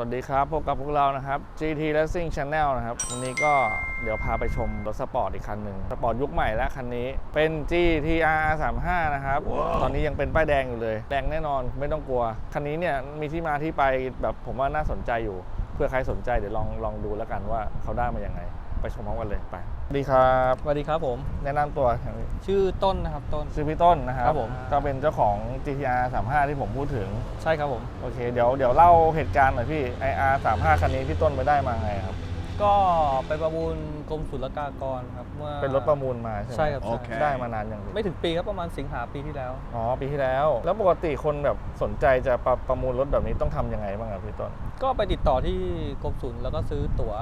วัสดีครับ พบกับพวกเรานะครับ GT Racing Channel นะครับ วันนี้ก็เดี๋ยวพาไปชมรถสปอร์ตอีกคันหนึ่งสปอร์ตยุคใหม่แล้วคันนี้ เป็น GTR 35นะครับตอนนี้ยังเป็นป้ายแดงอยู่เลย แดงแน่นอนไม่ต้องกลัว คันนี้เนี่ยมีที่มาที่ไปแบบผมว่าน่าสนใจอยู่ เพื่อใครสนใจเดี๋ยวลองลองดูแล้วกันว่าเขาได้มายังไง ไปชมพร้อมกันเลยไปสวัสดีครับสวัสดีครับผม แนะนำตัวครับพี่ชื่อต้นนะครับต้น ชื่อพี่ต้นนะครับครับผม ก็เป็นเจ้าของ GTR 35 ที่ผมพูดถึง ใช่ครับผม โอเค เดี๋ยวเดี๋ยวเล่าเหตุการณ์หน่อยพี่ IR 35คันนี้พี่ต้นไปได้มาไงครับ ก็ไปประมูลกรมศุลกากรครับเมื่อ เป็นรถประมูลมาใช่ไหมใช่ครับ โอเคใช่ได้มานานยังพี่ไม่ถึงปีครับประมาณสิงหาปีที่แล้ว อ๋อปีที่แล้ว แล้วปกติคนแบบสนใจจะประประมูลรถแบบนี้ต้องทำยังไงบ้างครับพี่ต้น ก็ไปติดต่อที่กรมศุลแล้วก็ซื้อตั๋ว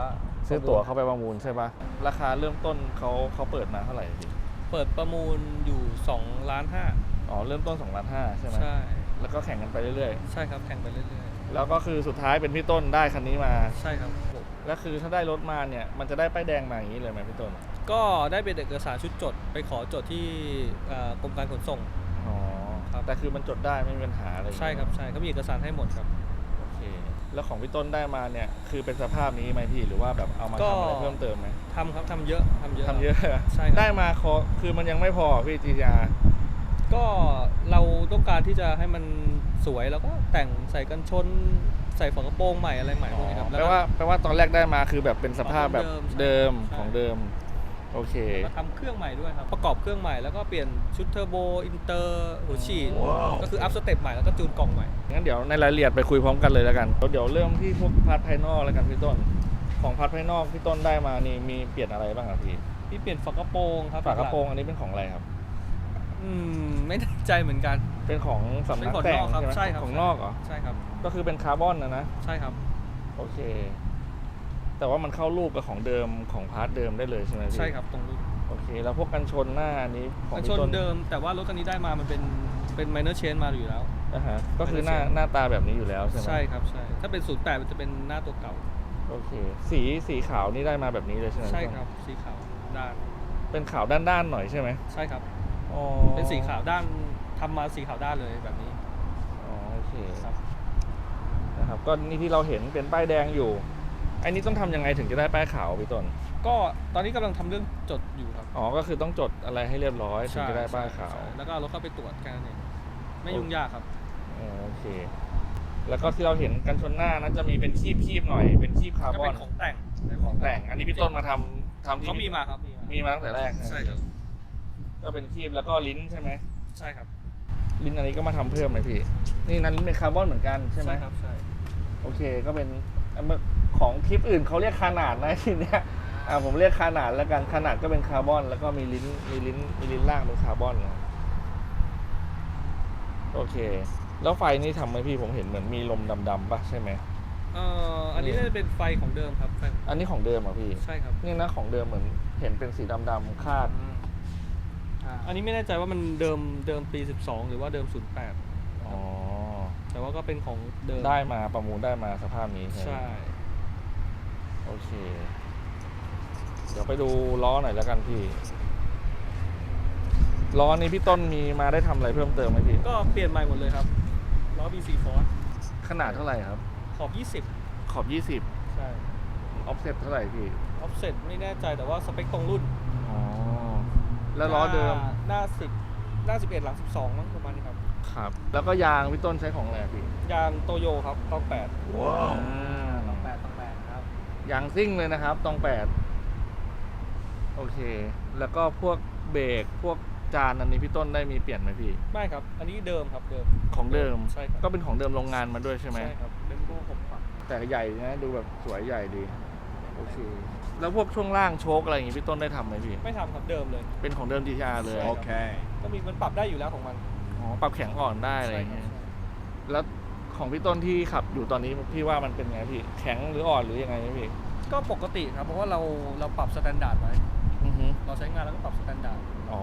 ซื้อตั๋วเข้าไปประมูลใช่ปะราคาเริ่มต้นเขาเขาเปิดมาเท่าไหร่พี่เปิดประมูลอยู่2ล้านห้าอ๋อเริ่มต้น2ล้านห้าใช่ไหมใช่ แล้วก็แข่งกันไปเรื่อยใช่ครับแข่งไปเรื่อยๆแล้วก็คือสุดท้ายเป็นพี่ต้นได้คันนี้มาๆใช่ครับผม แล้วคือถ้าได้รถมาเนี่ย มันจะได้ป้ายแดงมาอย่างนี้เลยไหมพี่ต้นก็ได้เป็นเอกสารชุดจด ไปขอจดที่เอ่อกรมการขนส่ง อ๋อครับ แต่คือมันจดได้ไม่มีปัญหาอะไรอย่างใช่เงี้ยครับใช่เขามีเอกสารให้หมดครับ โอเค แล้วของพี่ต้นได้มาเนี่ยคือเป็นสภาพนี้ไหมพี่หรือว่าแบบเอามาก็ ทำอะไรเพิ่มเติมไหมทำครับทำเยอะทำเยอะทำเยอะ ใช่ครับ ได้มาคอคือมันยังไม่พอพี่ GTR ก็เราต้องการที่จะให้มันสวยแล้วก็แต่งใส่กันชน ใส่ฝากระโปรงใหม่อะไรใหม่พวกนี้ครับแปลว่าแปลว่าตอนแรกได้มาคือแบบเป็นสภาพแบบของเดิเดิมมใช่ของเดิมโอเค แล้วทำเครื่องใหม่ด้วยครับ ประกอบเครื่องใหม่แล้วก็เปลี่ยนชุดเทอร์โบอินเตอร์หัวฉีดก็คืออัพสเต็ปใหม่แล้วก็จูนกล่องใหม่ งั้นเดี๋ยวในรายละเอียดไปคุยพร้อมกันเลยแล้วกันเดี๋ยวเริ่มที่พวกพาร์ทภายนอกแล้วกันพี่ต้น ของพาร์ทภายนอกพี่ต้นได้มานี่มีเปลี่ยนอะไรบ้างครับพี่ที่เปลี่ยนฝากระโปรงครับฝากระโปรงอันนี้เป็นของอะไรครับ อืมไม่แน่ใจเหมือนกัน เป็นของสำเป็นันกของแต่นงอกครับใช่ไหมใช่ครับ ของนอกเหรอ ใช่ครับ ก็คือเป็นคาร์บอนนะนะ ใช่ครับ โอเค แต่ว่ามันเข้ารูปกับของเดิมของพาร์ทเดิมได้เลยใช่ไหมพี่ใช่ครับตรงรูปโอเค แล้วพวกกันชนหน้าอันนี้ของกันพี่ชนต้นเดิม แต่ว่ารถคันนี้ได้มามันเป็นเป็นไมเนอร์เชนมาอยู่แล้ว อ่าฮะก็คือหน้าไม่ได้เสียหน้าตาแบบนี้อยู่แล้วใช่ไหมใช่ครับใช่ ถ้าเป็น 08 มันจะเป็นหน้าตัวเก่า โอเค สีสีขาวนี่ได้มาแบบนี้เลยใช่ไหมใช่ครับสีขาวด้านเป็นขาวด้านๆหน่อยใช่ไหมใช่ครับ อ๋อเป็นสีขาวด้านทำมาสีขาวด้านเลยแบบนี้อ๋อโอเค ครับ นะครับก็นี่ที่เราเห็นเป็นป้ายแดงอยู่ไอ้นี้ต้องทำยังไงถึงจะได้ป้ายขาวพี่ต้นก็ตอนนี้กำลังทำเรื่องจดอยู่ครับอ๋อก็คือต้องจดอะไรให้เรียบร้อยถึงจะได้ป้ายขาว ใช่แล้วก็เอารถเข้าไปตรวจแค่นั้นเองไม่ยุ่งยากครับ อ๋อโอเค แล้วก็ที่เราเห็นกันชนหน้านั้นจะมีเป็นคีบคีบๆหน่อยเป็นคีบคาร์ก็บอเป็นนของแต่งเป็นของแต่งอันนี้พี่ต้นมาทำทำที่เขามีมาครับมีมาตั้งแต่แรกนะใช่ครับก็เป็นคีบแล้วก็ลิ้นใช่ไหมใช่ครับลิ้นอันนี้ก็มาทำเพิ่มไหมพี่ นี่นั้นลิ้นเป็นคาร์บอนเหมือนกันใช่ไหมครับใช่ โอเคก็เป็นของคลิปอื่นเขาเรียกขนาดนะทีเนี้ยอ่าผมเรียกขนาดแล้วกันขนาดก็เป็นคาร์บอน แล้วก็มีลิ้นมีลิ้นมีลิ้นล่างเป็นคาร์บอนนะโอเค แล้วไฟนี่ทำไหมพี่ผมเห็นเหมือนมีลมดำๆปะใช่ไหมเอ่ออันนี้น่าจะเป็นไฟของเดิมครับไฟของอันนี้ของเดิมเหรอะพี่ใช่ครับนี่นะของเดิมเหมือนเห็นเป็นสีดำๆคาดอันนี้ไม่แน่ใจว่ามันเดิมเดิมปี 12 หรือว่าเดิม 08อ๋อ แต่ว่าก็เป็นของเดิมได้มาประมูลได้มาสภาพนี้ใช่ไหมใช่ โอเค เดี๋ยวไปดูล้อหน่อยแล้วกันพี่ ล้อนี้พี่ต้นมีมาได้ทำอะไรเพิ่มเติมไหมพี่ ก็เปลี่ยนใหม่หมดเลยครับล้อ BC Force ขนาดเท่าไหร่ครับ ขอบขอบ20 20ใช่ออฟเซ็ตเท่าไหร่พี่ offset ไม่แน่ใจแต่ว่าสเปคตรงรุ่นอ๋อ แล้วล้อเดิม หน้าหน้า10หน้า 11 หลัง 12มั้งประมาณนี้ครับ ครับ แล้วก็ยางพี่ต้นใช้ของอะไรอะพี่ยางโตโยครับต้อง8ว้าวต้อง8ต้อง8ครับ ยางซิ่งเลยนะครับตองแปดโอเค แล้วก็พวกเบรกพวกจานอันนี้พี่ต้นได้มีเปลี่ยนไหมพี่ ไม่ครับ อันนี้เดิมครับเดิม ของเดิม ใช่ครับก็เป็นของเดิมโรงงานมาด้วยใช่ไหมใช่ครับเป็นโบ้หกฝักแต่ใหญ่นะดูแบบสวยใหญ่ดีโอเคแล้วพวกช่วงล่างโชคอะไรอย่างงี้พี่ต้นได้ทำไหมพี่ ไม่ทำครับเดิมเลย เป็นของเดิม GTR เลยใช่ครับก็มีมันปรับได้อยู่แล้วของมัน อ๋อปรับแข็งอ่อนได้อะไรอย่างเงี้ยแล้วของพี่ต้นที่ขับอยู่ตอนนี้พี่ว่ามันเป็นไงพี่แข็งหรืออ่อนหรือยังไงพี่ก็ปกติครับเพราะว่าเราเราปรับสแตนดาร์ดไว้อือฮึเราใช้งานแล้วก็ปรับสแตนดาร์ดอ๋อ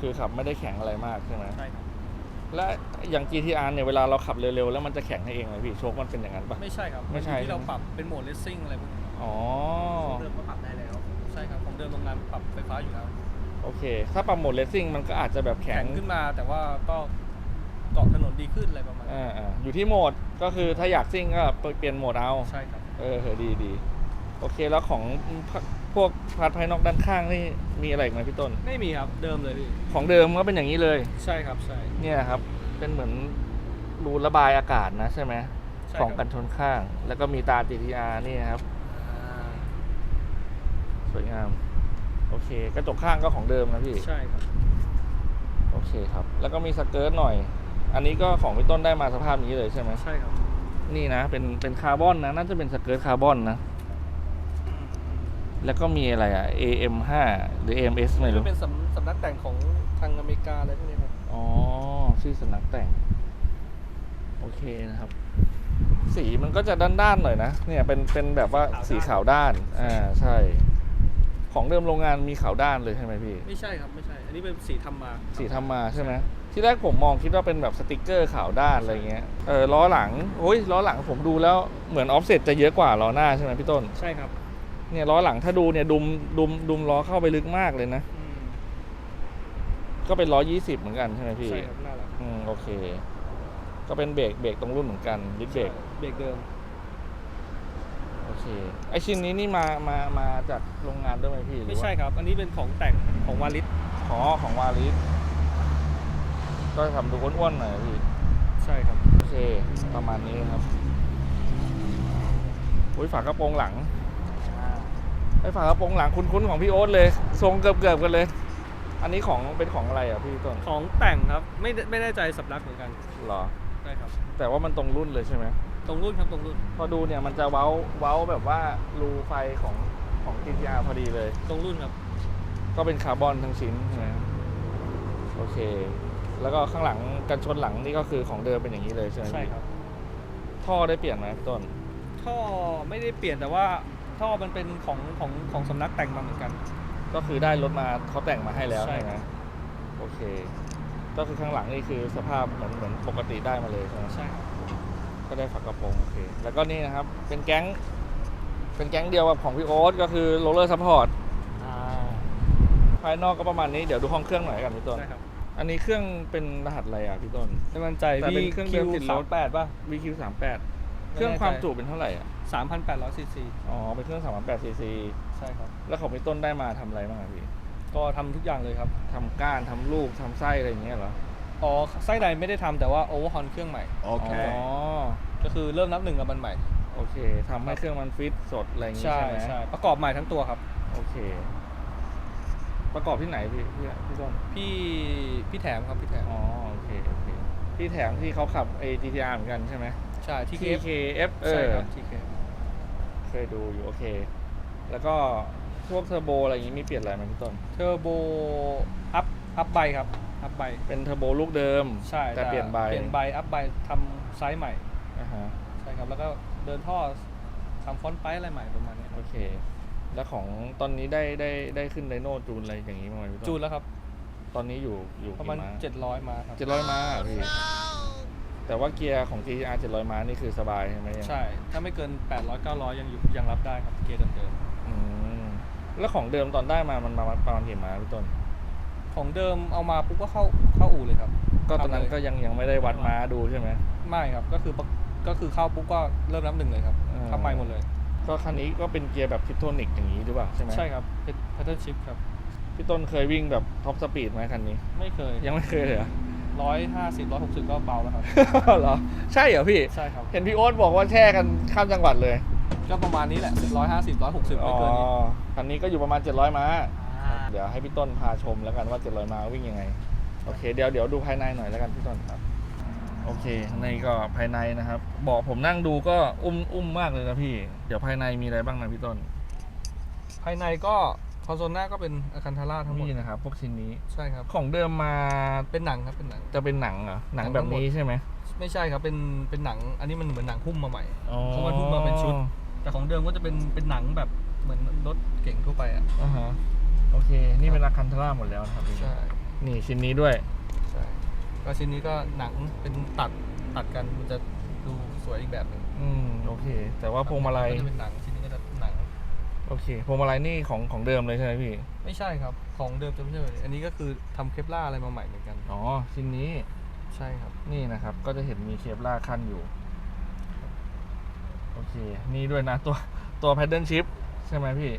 คือขับไม่ได้แข็งอะไรมากใช่ไหมใช่ครับและอย่าง GTR เนี่ยเวลาเราขับเร็วๆแล้วมันจะแข็งให้เองไหมพี่โชคมันเป็นอย่างนั้นปะไม่ใช่ครับไม่ใช่นอยู่ที่เราปรับเป็นโหมดเลสซิ่งอะไรพวกนี้อ๋อของเดิมก็ปรับได้แล้วใช่ครับของเดิมโรงงานปรับไฟฟ้าอยู่แล้ว โอเค ถ้าปรับโหมดเลสซิ่งมันก็อาจจะแบบแข็แข็งงขึ้นมาแต่ว่าก็เกาะถนนดีขึ้นอะไรประมาณนี้อ่าอ่าอยู่ที่โหมดก็คือถ้าอยากซิ่งก็เปลี่ยนโหมดเอา ใช่ครับ เออเหอะดีดีโอเคแล้วของพพวกพาร์ทภายนอกด้านข้างนี่มีอะไรอีกไหมพี่ต้น ไม่มีครับเดิมเลยพี่ของเดิมก็เป็นอย่างนี้เลย ใช่ครับใช่เนี่ยครับ เป็นเหมือนรูระบายอากาศนะใช่ไหมใช่ของคกัรับนชนข้าง แล้วก็มีตา GTR นี่ครับ อ่าสวยงาม โอเค กระจกข้างก็ของเดิมนะพี่ ใช่ครับ โอเคครับ แล้วก็มีสเกิร์ตหน่อย อันนี้ก็ของพี่ต้นได้มาสภาพนี้เลยใช่ไหม ใช่ครับ นี่นะ เป็น เป็นคาร์บอนนะ น่าจะเป็นสเกิร์ตคาร์บอนนะ แล้วก็มีอะไรอะ AM5 หรือ AMS ไม่รู้ เป็นสำสำนักแต่งของทางอเมริกาอะไรพวกนี้ครับ อ๋อ ชื่อสำนักแต่ง โอเคนะครับ สีมันก็จะด้านๆหน่อยนะ เนี่ย เป็น เป็นแบบว่าสีขาวด้าน อ่า ใช่ ของเดิมโรงงานมีขาวด้านเลยใช่ไหมพี่ ไม่ใช่ครับไม่ใช่ อันนี้เป็นสีทำมาสีทำมาใช่ไหมที่แรกผมมองคิดว่าเป็นแบบสติกเกอร์ขาวด้านอะไรเงี้ยเออล้อหลังโอ้ยล้อหลังผมดูแล้วเหมือนออฟเซ็ตจะเยอะกว่าล้อหน้าใช่ไหมพี่ต้นใช่ครับเนี่ยล้อหลังถ้าดูเนี่ยดุมดุมดุมล้อเข้าไปลึกมากเลยนะ อืมก็เป็นล้อยี่สิบเหมือนกันใช่ไหมพี่ใช่ครับน่ารักอืมโอเค ก็เป็นเบรกเบรกตรงรุ่นเหมือนกันดิสเบรกเบรกเดิมโอ เคไอชิ้นนี้นี่มามามาจากโรงงานด้วยไหมพี่หรือไม่ว่า ใช่ครับ อันนี้เป็นของแต่งของวาลิสขอของวาลิสก็ทำดูอ้วนๆหน่อยนะพี่ใช่ครับ โอเค ประมาณนี้ครับอุ้ยฝากระโปรงหลังไอฝากระโปรงหลังคุ้นๆของพี่โอ๊ตเลย ทรงเกือบๆกันเลย อันนี้ของเป็นของอะไรอะพี่ต้นของแต่งครับ ไม่ได้ไม่แน่ใจสำนักเหมือนกัน เหรอ ใช่ครับ แต่ว่ามันตรงรุ่นเลยใช่ไหมตรงรุ่นครับตรงรุ่น พอดูเนี่ยมันจะเว้าเว้าแบบว่ารูไฟของของ GTR พอดีเลย ตรงรุ่นครับ ก็เป็นคาร์บอนทั้งชิ้นใช่ไหมโอเค แล้วก็ข้างหลังกันชนหลังนี่ก็คือของเดิมเป็นอย่างนี้เลยใช่ไหมใช่ครับ ท่อได้เปลี่ยนไหมพี่ต้น ท่อไม่ได้เปลี่ยนแต่ว่าท่อมันเป็นของของของสำนักแต่งมาเหมือนกัน ก็คือได้รถมาเขาแต่งมาให้แล้วใช่ใช่ไหมโอเค ก็คือข้างหลังนี่คือสภาพเหมือนเหมือนปกติได้มาเลยใช่ไหมใช่ครับก็ได้ฝากระโปรงโอเคแล้วก็นี่นะครับเป็นแก๊ง เป็นแก๊งเดียวกับของพี่โอ๊ตก็คือโรลเลอร์ซัพพอร์ตภายนอกก็ประมาณนี้เดี๋ยวดูห้องเครื่องหน่อยกันพี่ต้นใช่ครับ อันนี้เครื่องเป็นรหัสอะไรอะพี่ต้น ไม่มั่นใจแต่เป็นเครื่องเดิมติดรถสามแปดป่ะ VQ 3 8 เครื่องความจุเป็นเท่าไหร่อะสามพันแปดร้อยซีซีอ๋อเป็นเครื่อง3 8 cc ใช่ครับ แล้วของพี่ต้นได้มาทำอะไรบ้างอะพี่ ก็ทำทุกอย่างเลยครับทำก้านทำลูกทำไส้อะไรอย่างเงี้ยเหรออ๋อไส้ในไม่ได้ทำแต่ว่าโอเวอร์ฮอนเครื่องใหม่อ๋อก็คือเริ่มนับหนึ่งกับมันใหม่ โอเคทำให้เครื่องมันฟิตสดอะไรอย่างงี้ใช่ใช่ไหมใช่ประกอบใหม่ทั้งตัวครับ โอเค ประกอบที่ไหนพี่พี่พี่ต้นพี่พี่แถมครับพี่แถมอ๋อโอเคโอเคพี่แถมที่เขาขับไอ GTR เหมือนกันใช่ไหม ใช่ที่เคฟ TKF เอใช่อครับที่เคฟเคยดูอยู่โอเค แล้วก็ พวกเทอร์โบอะไรอย่างงี้มีเปลี่ยนอะไรไหมพี่ต้น เทอร์โบอัพอัพใบครับอัพใบเป็นเทอร์โบลูกเดิม ใช่แต่เปลี่ยนใบเปลี่ยนใบอัพใบทำไซส์ใหม่อ่าฮะใช่ครับแล้วก็เดินท่อทำฟอนต์ไปอะไรใหม่ประมาณนี้โอเค แล้วของตอนนี้ได้ได้ได้ขึ้นไดโน่จูนอะไรอย่างงี้บ้างไหมพี่ต้นจูนแล้วครับ ตอนนี้อยู่อยู่ประมาณกี่700มาครับเจ็ดร้อยม้าอะพี่แต่ว่าเกียร์ของ GTR 700 ม้านี่คือสบายใช่ไหมยังใช่ ถ้าไม่เกิน 800 900 ยังอยู่ยังรับได้ครับ เกียร์เดิมอืม แล้วของเดิมตอนได้มามันมาประมาณกี่ม้าพี่ต้นๆของเดิมเอามาปุ๊บก็เข้าเข้าอู่เลยครับ ก็ตอนนั้นทำเลยก็ยังยังไม่ได้วัดม้าดูใช่ไหมไม่ครับ ก็คือปกก็คือเข้าปุ๊บก็เริ่มนับหนึ่งเลยครับอ่าเข้าไปหมดเลย ก็คันนี้ก็เป็นเกียร์แบบทิปโทนิกอย่างนี้หรือเปล่าใช่ไหมใช่ครับเป็นพัตเตอร์ชิพครับพี่ต้นเคยวิ่งแบบท็อปสปีดไหมคันนี้ ไม่เคย ยังไม่เคยเลยเหรอร้อยห้าสิบร้อยหกสิบก็เบาแล้วครับเหรอใช่เหรอพี่ใช่ครับเห็นพี่โอ๊ตบอกว่าแช่กันข้ามจังหวัดเลย ก็ประมาณนี้แหละร้อยห้าสิบร้อยหกสิบอ๋ไม่อเกินนี้ คันนี้ก็อยู่ประมาณ 700 ม้า เดี๋ยวให้พี่ต้นพาชมแล้วกันว่า 700 ม้าวิ่งยังไง โอเค เดี๋ยวเดี๋ยวดูภายในหน่อยแล้วกันพี่ต้นครับ โอเคข้างในก็ภายในนะครับ บอกผมนั่งดูก็อุ้มอุ้มมากเลยนะพี่ เดี๋ยวภายในมีอะไรบ้างนะพี่ต้น ภายในก็คอนโซลหน้าก็เป็นอาคันทาร่าทั้งหมดนี่นะครับพวกชิ้นนี้ ใช่ครับ ของเดิมมาเป็นหนังครับเป็นหนัง จะเป็นหนังเหรอ หนังหนังแบทั้บงหมดนี้ใช่ไหม ไม่ใช่ครับเป็นเป็นหนัง อันนี้มันเหมือนหนังหุ้มมาใหม่อ๋อเพราะมันหุ้มมาเป็นชุด แต่ของเดิมก็จะเป็นเป็นหนังแบบเหมือนรถเก่งทั่วไปอะอ่าฮะโอเค นี่เป็นอาคันทาร่าหมดแล้วนะครับใช่นี่ชิ้นนี้ด้วย ใช่ก็ชิ้นนี้ก็หนังเป็นตัดตัดกันมันจะดูสวยอีกแบบหนึงอืมโอเค แต่ว่าพวงมาลัย ก็จะเป็นหนังชิ้นนี้ก็จะหนัง โอเค พวงมาลัยนี่ของของเดิมเลยใช่ไหมพี่ ไม่ใช่ครับ ของเดิมจะไม่ใช่แบบนี้อันนี้ก็คือทำเคปล่าอะไรมาใหม่เหมือนกัน อ๋อ ชิ้นนี้ ใช่ครับนี่นะครับก็จะเห็นมีเคปล่าร์ขั้นอยู่ โอเค นี่ด้วยนะตัวตัว paddle shift ใช่ไหมพี่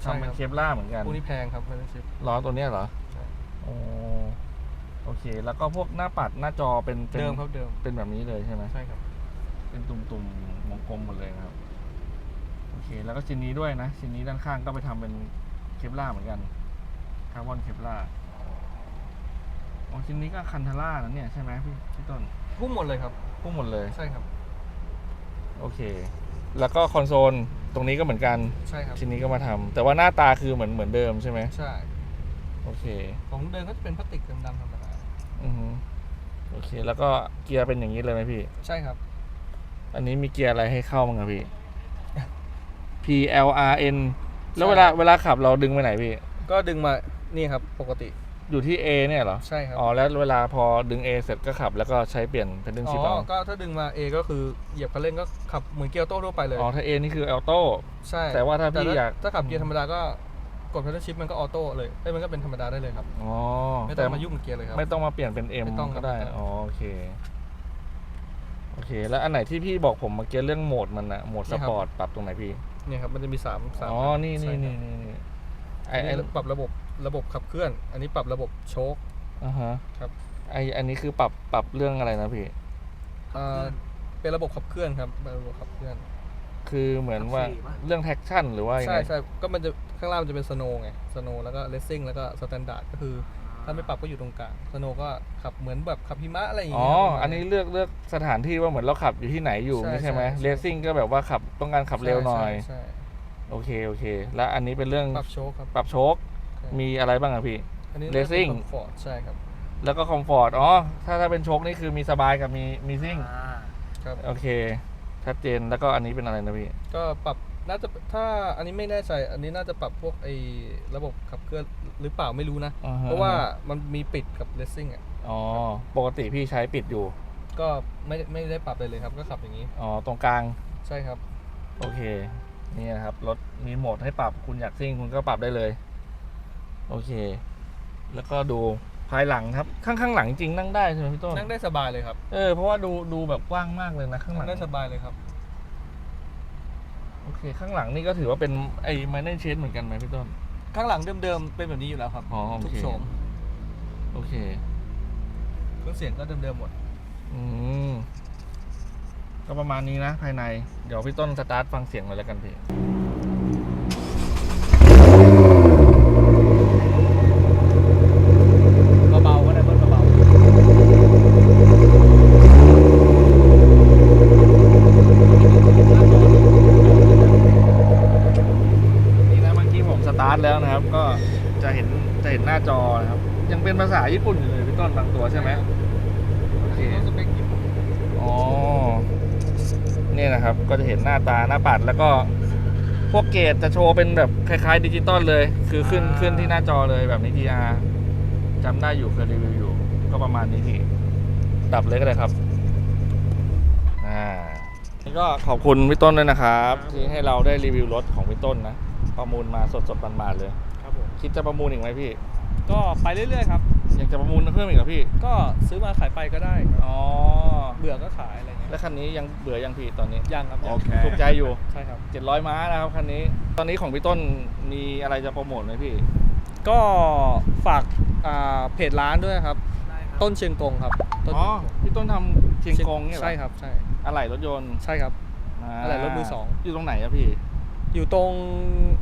ใช่ทำเป็คนรับเคปล่าร์เหมือนกันพวกนี้แพงครับไม่ต้องชิปล้อตัวเนี้ยเหรอใช่โอ้โอเค แล้วก็พวกหน้าปัดหน้าจอเป็นป็นเดิมครับเดิมเป็นแบบนี้เลยใช่ไหมใช่ครับ เป็นตุ่มๆวงกลมหมดเลยนะครับโอเค แล้วก็ชิ้นนี้ด้วยนะชิ้นนี้ด้านข้างก็ไปทำเป็นเคปล่าร์เหมือนกันคาร์บอนเคปล่าร์ อ๋อชิ้นนี้ก็คันทาร่านะเนี่ยใช่ไหมพี่พี่ต้นพุ่มหมดเลยครับพุ่งหมดเลย ใช่ครับโอเค แล้วก็คอนโซลตรงนี้ก็เหมือนกัน ใช่ครับชิ้นนี้ก็มาทำแต่ว่าหน้าตาคือเหมือนเหมือนเดิมใช่ไหมใช่โอเคของเดิมก็จะเป็นพลาสติกดำๆธรรมดาอือฮึโอเค แล้วก็เกียร์เป็นอย่างนี้เลยไหมพี่ ใช่ครับ อันนี้มีเกียร์อะไรให้เข้ามั้งครับพี่ P L R N แล้วเวลาเวลาขับเราดึงไปไหนพี่ ก็ดึงมานี่ครับปกติ อยู่ที่ A เนี่ยเหรอ ใช่ครับอ๋อ แล้วเวลาพอดึง A เสร็จก็ขับ แล้วก็ใช้เปลี่ยน pedal อ๋ shift อเอาก็ถ้าดึงมา A ก็คือเหยียบคันเร่งก็ขับเหมือนเกียร์ออโต้ทั่วไปเลยอ๋อ ถ้า A นี่คือ auto ใช่แต่ว่าถ้าพี่อยาก ถ้าขับเกียร์ธรรมดาก็กด pedal shift มันก็ออโต้เลยเอ้ยมันก็เป็นธรรมดาได้เลยครับอ๋อไม่ต้แต่องมายุ่งกับเกียร์เลยครับ ไม่ต้องมาเปลี่ยนเป็น M ไม่ต้องครัก็บได้ ไม่ต้อง อ๋อ โอเค โอเค แล้วอันไหนที่พี่บอกผมเมื่อกี้เรื่องโหมดมันอะโหมดสปอร์ตปรับตรงไหนพี่ เนี่ยครับมันจะมีสามสามอ๋อ นี่ใช่นี่ครับ นี่นี่นี่ ไออันไอนี้ปรับระบบระบบขับเคลื่อน อันนี้ปรับระบบโชค อ่าฮะครับ ไออันนี้คือปรับปรับเรื่องอะไรนะพี่อ่าเป็นระบบขับเคลื่อนครับเป็นระบบขับเคลื่อน คือเหมือนว่าขับสี่ปะ เรื่องแท็กชั่นหรือว่ายังใช่ไงใช่ก็มันจะข้างล่างมันจะเป็นสโนไงสโนแล้วก็เลสซิ่งแล้วก็สแตนดาร์ดก็คือ ถ้าไม่ปรับก็อยู่ตรงกลางสโนก็ขับเหมือนแบบขับหิมะอะไรอย่างอ๋อเงี้ยประมาณ อันนี้เลือกเลือกสถานที่ว่าเหมือนเราขับอยู่ที่ไหนอยู่ใช่นี่ใช่ไหมใช่ใช่ เลสซิ่งก็แบบว่าขับต้องการขับเร็วหน่อย ใช่ โอเคโอเค แล้วอันนี้เป็นเรื่องใช่ปรับโชคครับ ปรับโชคใช่มีอะไรบ้างอะพี่ อันนี้ Racing ฟอร์ดใช่ครับ แล้วก็คอมฟอร์ตอ๋อถ้าถ้าเป็นโชคนี่คือมีสบายกับมีมีซิ่งอ่าครับโอเคชัดเจนแล้วก็อันนี้เป็นอะไรนะพี่ ก็ปรับน่าจะถ้าอันนี้ไม่แน่ใจอันนี้น่าจะปรับพวกไอ้ระบบขับเคลื่อนหรือเปล่าไม่รู้นะอ่าฮะเพราะว่ามันมีปิดกับเลสซิ่งอะอ๋อปกติพี่ใช้ปิดอยู่ ก็ไม่ได้ไม่ได้ปรับเลยเลยครับ ก็ขับอย่างนี้อ๋อตรงกลางใช่ครับ โอเค นี่นะครับ รถมีโหมดให้ปรับคุณอยากซิ่งคุณก็ปรับได้เลย โอเค แล้วก็ดูภายหลังครับ ข้างข้างหลังจริงๆนั่งได้ใช่ไหมพี่ต้นนั่งได้สบายเลยครับ เออเพราะว่าดูดูแบบกว้างมากเลยนะข้างหลันั่งงได้สบายเลยครับ โอเค ข้างหลังนี่ก็ถือว่าเป็นไอ้ไมเนอร์เชนเหมือนกันไหมพี่ต้น ข้างหลังเดิมๆเป็นแบบนี้อยู่แล้วครับอ๋อโอเค ทุกโฉมโอเค เครื่องเสียงก็เดิมๆหมด อืม ก็ประมาณนี้นะภายใน เดี๋ยวพี่ต้นสตาร์ทฟังเสียงเลยแล้วกันพี่ เบาๆก็ได้เบิ้ลเบา นี่นะเมื่อกี้ผมสตาร์ทแล้วนะครับ ก็จะเห็นจะเห็นหน้าจอนะครับ ยังเป็นภาษาญี่ปุ่นอยู่เลยพี่ต้นบางตัวใช่ไหมโอเค รถสเปคญี่ปุ่น อ๋อ เนี่ยนะครับ ก็จะเห็นหน้าตาหน้า ปัด แล้วก็พวกเกจจะโชว์เป็นแบบคล้ายๆดิจิตอลเลย คือขึ้นขึ้นที่หน้าจอเลยแบบนี้ GR จำได้อยู่เคยรีวิวอยู่ ก็ประมาณนี้พี่ดับเลยก็ได้ครับอ่านี่ก็ขอบคุณพี่ต้นด้วยนะครับ ที่ให้เราได้รีวิวรถของพี่ต้นนะประมูลมาสดๆมันๆเลยครับผมคิดจะประมูลอีกไหมพี่ ก็ไปเรื่อยๆครับอยากจะประมูลเพิ่มอีกเหรอพี่ ก็ซื้อมาขายไปก็ได้ อ๋อ เบื่อก็ขายอะไรเงี้ย แล้วคันนี้ยังเบื่อยังพี่ตอนนี้ยังครับยังโอเค ถูกใจอยู่ ใช่ครับ 700 ม้านะครับคันนี้ ตอนนี้ของพี่ต้นมีอะไรจะโปรโมทไหมพี่ ก็ฝากอ่าเพจร้านด้วยครับได้ครับต้นเชียงกงครับต้นอ๋อ พี่ต้นทำเชียงกงเนี่ยเหรอใช่ครับ ใช่ อะไหล่รถยนต์ใช่ครับ อะไรรถมือสอง อยู่ตรงไหนอะพี่ อยู่ตรง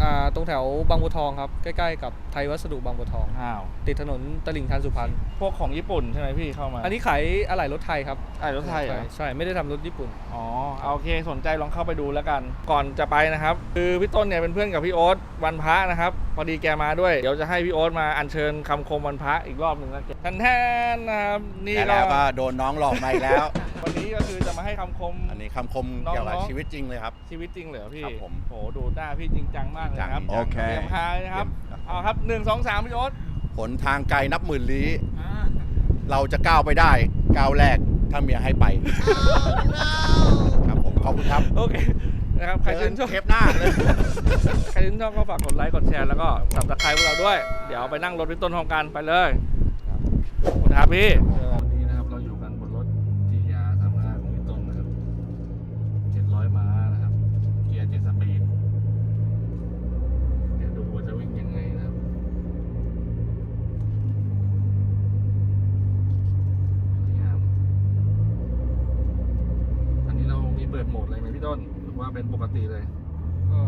อ่าตรงแถวบางบัวทองครับ ใกล้ๆกับไทยวัสดุบางบัวทอง อ้าว ติดถนนตลิ่งชันสุพรรณ พวกของญี่ปุ่นใช่ไหมพี่เข้ามาอันนี้ขายอะไหล่รถไทยครับอะไหล่รถไทยเหรอใช่ใช่ ไม่ได้ทำรถญี่ปุ่น อ๋อเอาโอเคสนใจลองเข้าไปดูแล้วกัน ก่อนจะไปนะครับ คือพี่ต้นเนี่ยเป็นเพื่อนกับพี่โอ๊ตวันพระนะครับ พอดีแกมาด้วย เดี๋ยวจะให้พี่โอ๊ตมาอัญเชิญคำคมวันพระอีกรอบหนึ่งนะแทนแทนนะครับนี่แต่ก็แล้วก็โดนน้องหลอกมาอีกแล้ววั นนี้ก็คือจะมาให้คำคม อันนี้คำคมน้องๆ เกี่ยวกับชีวิตจริงเลยครับ ชีวิตจริงเหรอพี่ครับผมโหดูหน้าพี่จริงจังมากเลยนะครับจริงจังโอเคเตรียมพายนะครับเตรียมเอาครับหนึ่งสองสามพี่โอ๊ตหนทางไกลนับหมื่นลี้ เราจะก้าวไปได้ก้าวแรกถ้าเมียให้ไป ครับผมขอบคุณครับโอเคนะครับใครชื่นชอบ เทปหน้าเลย ใครชื่นชอบก็ฝากกดไลค์ กดแชร์ แล้วก็สับสไครต์พวกเราด้วย เดี๋ยวไปนั่งรถพี่ต้นพร้อมกันไปเลยขอบคุณครับพี่ ป็นปกติเลย ก็